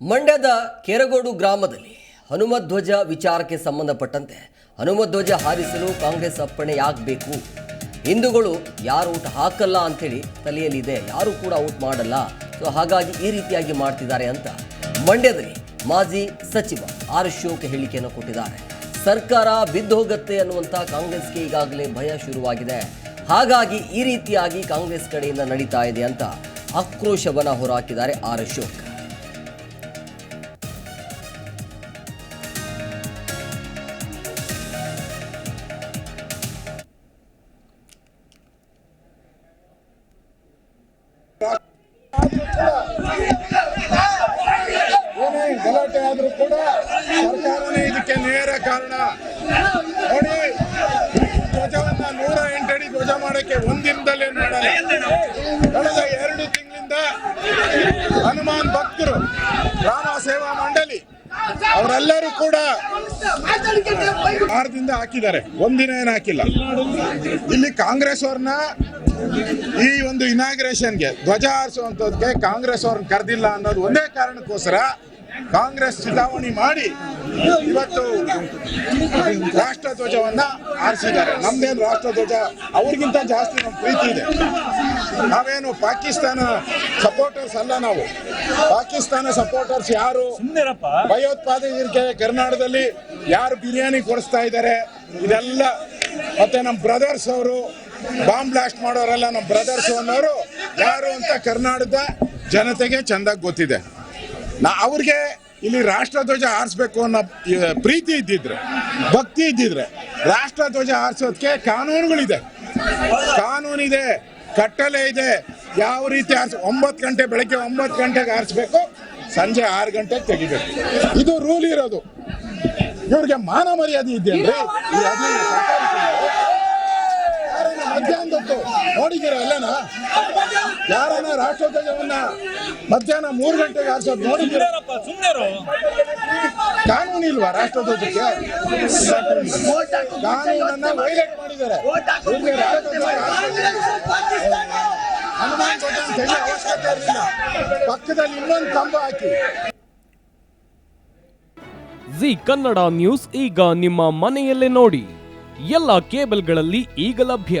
ಮಂಡ್ಯದ ಕೆರಗೋಡು ಗ್ರಾಮದಲ್ಲಿ ಹನುಮಧ್ವಜ ವಿಚಾರಕ್ಕೆ ಸಂಬಂಧಪಟ್ಟಂತೆ ಹನುಮಧ್ವಜ ಹಾರಿಸಲು ಕಾಂಗ್ರೆಸ್ ಅಪ್ಪಣೆ ಆಗಬೇಕು ಹಿಂದೂಗಳು ಯಾರು ಊಟ ಹಾಕಲ್ಲ ಅಂಥೇಳಿ ತಲೆಯಲ್ಲಿದೆ. ಯಾರು ಕೂಡ ಔಟ್ ಮಾಡಲ್ಲ. ಸೊ ಹಾಗಾಗಿ ಈ ರೀತಿಯಾಗಿ ಮಾಡ್ತಿದ್ದಾರೆ ಅಂತ ಮಂಡ್ಯದಲ್ಲಿ ಮಾಜಿ ಸಚಿವ ಆರ್ ಶೋಕ್ ಹೇಳಿಕೆಯನ್ನು ಕೊಟ್ಟಿದ್ದಾರೆ. ಸರ್ಕಾರ ಬಿದ್ದು ಹೋಗುತ್ತೆ ಅನ್ನುವಂಥ ಕಾಂಗ್ರೆಸ್ಗೆ ಈಗಾಗಲೇ ಭಯ ಶುರುವಾಗಿದೆ. ಹಾಗಾಗಿ ಈ ರೀತಿಯಾಗಿ ಕಾಂಗ್ರೆಸ್ ಕಡೆಯಿಂದ ನಡೀತಾ ಇದೆ ಅಂತ ಆಕ್ರೋಶವನ್ನು ಹೊರಹಾಕಿದ್ದಾರೆ ಆರ್ ಅಶೋಕ್ ಆದ್ರೂ ಕೂಡ ಸರ್ಕಾರನೇ ಇದಕ್ಕೆ ನೇರ ಕಾರಣ. ನೋಡಿ, ಧ್ವಜವನ್ನ ನೂರ ಎಂಟಡಿ ಧ್ವಜ ಮಾಡಕ್ಕೆ ಒಂದಿನದಲ್ಲೇ ಮಾಡಲ್ಲ. ಕಳೆದ ಎರಡು ತಿಂಗಳಿಂದ ಹನುಮಾನ್ ಭಕ್ತರು ರಾಮ ಸೇವಾ ಮಂಡಳಿ ಅವರೆಲ್ಲರೂ ಕೂಡ ವಾರದಿಂದ ಹಾಕಿದ್ದಾರೆ. ಒಂದಿನ ಏನು ಹಾಕಿಲ್ಲ. ಇಲ್ಲಿ ಕಾಂಗ್ರೆಸ್ ಅವ್ರನ್ನ ಈ ಒಂದು ಇನಾಗ್ರೇಷನ್ಗೆ ಧ್ವಜ ಹಾರಿಸುವಂತದಕ್ಕೆ ಕಾಂಗ್ರೆಸ್ ಅವ್ರನ್ನ ಕರೆದಿಲ್ಲ ಅನ್ನೋದು ಒಂದೇ ಕಾರಣಕ್ಕೋಸ್ಕರ ಕಾಂಗ್ರೆಸ್ ಚುನಾವಣೆ ಮಾಡಿ ಇವತ್ತು ರಾಷ್ಟ್ರ ಧ್ವಜವನ್ನ ಆರಿಸಿದ್ದಾರೆ ನಮ್ದೇನು ರಾಷ್ಟ್ರ ಧ್ವಜ? ಅವ್ರಿಗಿಂತ ಜಾಸ್ತಿ ನಮ್ಮ ಪ್ರೀತಿ ಇದೆ. ನಾವೇನು ಪಾಕಿಸ್ತಾನ ಸಪೋರ್ಟರ್ಸ್ ಅಲ್ಲ ನಾವು. ಪಾಕಿಸ್ತಾನ ಸಪೋರ್ಟರ್ಸ್ ಯಾರು? ಭಯೋತ್ಪಾದಕರಿಗೆ ಕರ್ನಾಟಕದಲ್ಲಿ ಯಾರು ಬಿರಿಯಾನಿ ಕೊಡಿಸ್ತಾ ಇದ್ದಾರೆ? ಇದೆಲ್ಲ ಮತ್ತೆ ನಮ್ಮ ಬ್ರದರ್ಸ್ ಅವರು ಬಾಂಬ್ ಬ್ಲಾಸ್ಟ್ ಮಾಡೋರೆಲ್ಲ ನಮ್ಮ ಬ್ರದರ್ಸ್ ಅನ್ನೋರು ಯಾರು ಅಂತ ಕರ್ನಾಟಕದ ಜನತೆಗೆ ಚೆಂದಾಗಿ ಗೊತ್ತಿದೆ. ನಾ ಅವ್ರಿಗೆ ಇಲ್ಲಿ ರಾಷ್ಟ್ರಧ್ವಜ ಹಾರಿಸ್ಬೇಕು ಅನ್ನೋ ಪ್ರೀತಿ ಇದ್ದಿದ್ರೆ, ಭಕ್ತಿ ಇದ್ದಿದ್ರೆ, ರಾಷ್ಟ್ರಧ್ವಜ ಹಾರಿಸೋದಕ್ಕೆ ಕಾನೂನುಗಳಿದೆ. ಕಾನೂನಿದೆ, ಕಟ್ಟಲೆ ಇದೆ, ಯಾವ ರೀತಿ ಹಾರಿಸ್, ಒಂಬತ್ತು ಗಂಟೆ ಬೆಳಗ್ಗೆ ಒಂಬತ್ತು ಗಂಟೆಗೆ ಹಾರಿಸ್ಬೇಕು, ಸಂಜೆ ಆರು ಗಂಟೆಗೆ ತೆಗಿಬೇಕು. ಇದು ರೂಲ್ ಇರೋದು. ಇವ್ರಿಗೆ ಮಾನ ಮರ್ಯಾದೆ ಇದೆ ಈ ಅಧೀನ ಸರ್ಕಾರಿ ಮಧ್ಯಾಹ್ನದೊತ್ತು ನೋಡಿದ್ದೀರ ಎಲ್ಲನ ಯಾರನ್ನ ರಾಷ್ಟ್ರಧ್ವಜವನ್ನ ಮಧ್ಯಾಹ್ನ ಮೂರು ಗಂಟೆಗೆ ಹಾರಿಸೋದು ನೋಡಿದ್ದೀರ? ಕಾನೂನು ಇಲ್ವಾ ರಾಷ್ಟ್ರಧ್ವಜಕ್ಕೆ ಕಾನೂನನ್ನ ವೈಲೇಟ್ ಮಾಡಿದ್ದಾರೆ. ಹನುಮಾನ್ ಅವಶ್ಯಕತೆ ಇರಲಿಲ್ಲ. ಪಕ್ಕದಲ್ಲಿ ಇನ್ನೊಂದು ಕಂಬ ಹಾಕಿ. ಜಿ ಕನ್ನಡ ನ್ಯೂಸ್ ಈಗ ನಿಮ್ಮ ಮನೆಯಲ್ಲೇ ನೋಡಿ. ಎಲ್ಲ ಕೇಬಲ್ಗಳಲ್ಲಿ ಈಗ ಲಭ್ಯ.